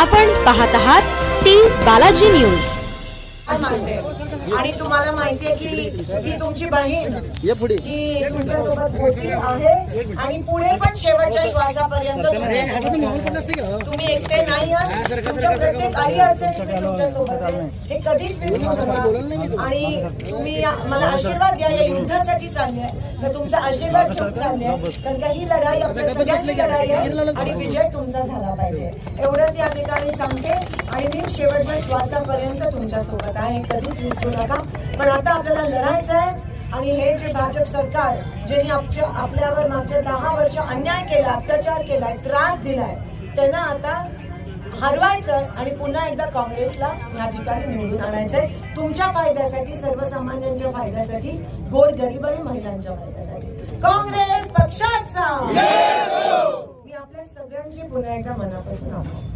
आपण पाहत आहात टी बालाजी न्यूज. मानते आणि तुम्हाला माहितीये की ही तुमची बहीण ही तुमच्यासोबत होती आहे आणि पुढे पण शेवटच्या श्वासापर्यंत तुम्ही एकटे नाही आहात तुमच्या प्रत्येक आई अडचणीत तुमच्यासोबत आहे. हे कधीच विसरू नका आणि तुम्ही मला आशीर्वाद द्या या युद्धासाठी चालले आहे तर तुमचा आशीर्वाद खूप चालले आहे कारण का ही लढाई आपल्या सगळ्यांची लढाई आहे आणि विजय तुमचा झाला पाहिजे एवढंच या ठिकाणी सांगते आणि मी शेवटच्या श्वासापर्यंत तुमच्यासोबत आहे कधीच विसरू नका. पण आता आपल्याला लढायचं आहे आणि हे जे भाजप सरकार ज्यांनी आमच्या आपल्यावर मागच्या दहा वर्ष अन्याय केला अत्याचार केलाय त्रास दिलाय त्यांना आता हरवायचं आणि पुन्हा एकदा काँग्रेसला या ठिकाणी निवडून आणायचंय. तुमच्या फायद्यासाठी सर्वसामान्यांच्या फायद्यासाठी गोरगरीब आणि महिलांच्या फायद्यासाठी. काँग्रेस पक्षाचा! मी आपल्या सगळ्यांची पुन्हा एकदा मनापासून आभार.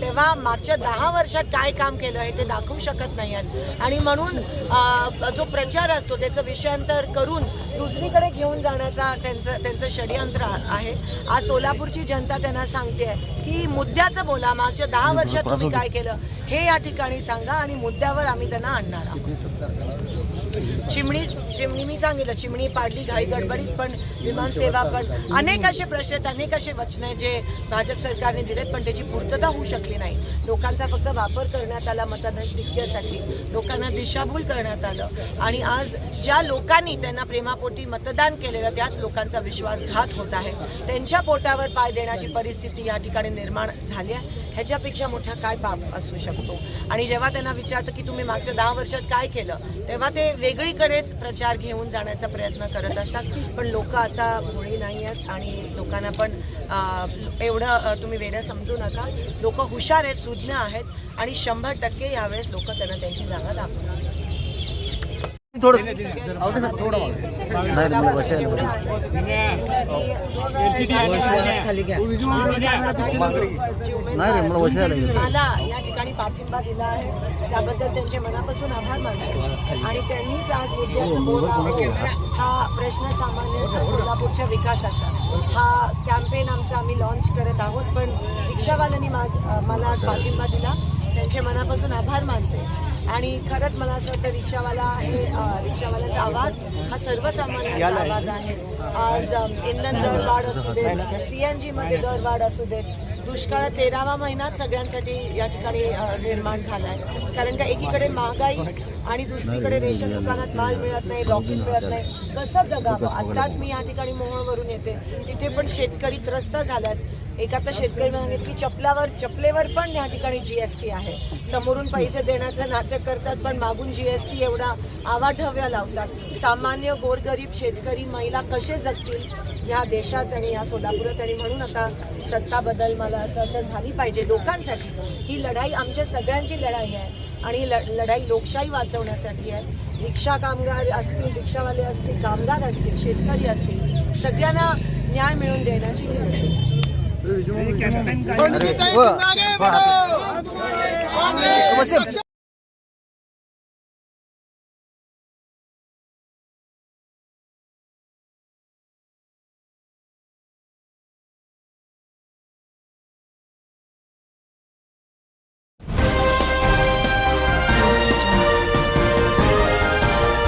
तेव्हा मागच्या दहा वर्षात काय काम केलं आहे ते दाखवू शकत नाही आहेत. आणि म्हणून जो प्रचार असतो त्याचं विषयांतर करून दुसरीकडे घेऊन जाण्याचा त्यांचं त्यांचं षडयंत्र आहे. आज सोलापूरची जनता त्यांना सांगते की मुद्द्याचं बोला. मागच्या दहा वर्षात तुम्ही काय केलं? हे या ठिकाणी सांगा आणि मुद्द्यावर आम्ही त्यांना आणणार आहोत. चिमणी चिमणी मी सांगितलं चिमणी पाडली घाई गडबडीत पण विमानसेवा पण अनेक असे प्रश्न आहेत अनेक असे वचन जे भाजप सरकारने दिलेत पण त्याची पूर्तता होऊ शकली नाही. लोकांचा फक्त वापर करण्यात आला मतदान लोकांना दिशाभूल करण्यात आलं. आणि आज ज्या लोकांनी त्यांना प्रेमापोटी मतदान केलेलं त्याच लोकांचा विश्वासघात होत आहे. त्यांच्या पोटावर पाय देण्याची परिस्थिती या ठिकाणी निर्माण झाली आहे. ह्याच्यापेक्षा मोठा काय पाप असू शकतो? आणि जेव्हा त्यांना विचारतं की तुम्ही मागच्या दहा वर्षात काय केलं तेव्हा ते वेगळीकडेच प्रचार घेऊन जाण्याचा प्रयत्न करत असतात. पण लोक आता भोळी नाही आहेत आणि लोकांना पण एवढं तुम्ही वेगळं समजू नका. लोक हुशार आहेत सुज्ञ आहेत आणि शंभर टक्के यावेळेस लोक त्यांना त्यांची जागा दाखवणार. नाही रे, मला. मला या ठिकाणी पाठिंबा दिला आहे. त्याबद्दल त्यांचे मनापासून आभार मानते. आणि त्यांनीच आज मुद्द्याचं बोल लावलं. हा प्रश्न सामान्यांचा सोलापूरच्या विकासाचा. हा कॅम्पेन आमचा आम्ही लॉन्च करत आहोत पण रिक्षावाल्यांनी माझ मला आज पाठिंबा दिला. त्यांचे मनापासून आभार मानते. आणि खरंच मला असं वाटतं रिक्षावाला हे रिक्षावाल्याचा आवाज हा सर्वसामान्यांचा आवाज आहे. आज इंधन दरवाढ असू देत सी एन जीमध्ये दरवाढ असू देत. दुष्काळ तेरावा महिनाच सगळ्यांसाठी या ठिकाणी निर्माण झाला आहे कारण का एकीकडे महागाई आणि दुसरीकडे रेशन दुकानात माल मिळत नाही रॉकेट मिळत नाही. कसं जगावं? आत्ताच मी या ठिकाणी मोहोळवरून येते. तिथे पण शेतकरी त्रस्त झाल्यात एका आता शेतकरी सांगितलं की चपलावर चपलेवर पण या ठिकाणी जीएसटी आहे. समोरून पैसे देण्याचं नाटक करतात पण मागून जीएसटी एवढा आवाढव्य लावतात. सामान्य गोरगरीब शेतकरी महिला कसे जगतील? या देशात आणि या सोलापुरात आणि म्हणून आता सत्ता बदल मला असं वाटतं झाली पाहिजे. लोकांसाठी ही लढाई आमच्या सगळ्यांची लढाई आहे आणि ल- लढाई लोकशाही वाचवण्यासाठी आहे. रिक्षा कामगार असतील रिक्षावाले असतील कामगार असतील शेतकरी असतील सगळ्यांना न्याय मिळवून देण्याची ही लढाई. आहे.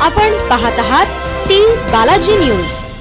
आपण पाहत आहात ती बालाजी न्यूज.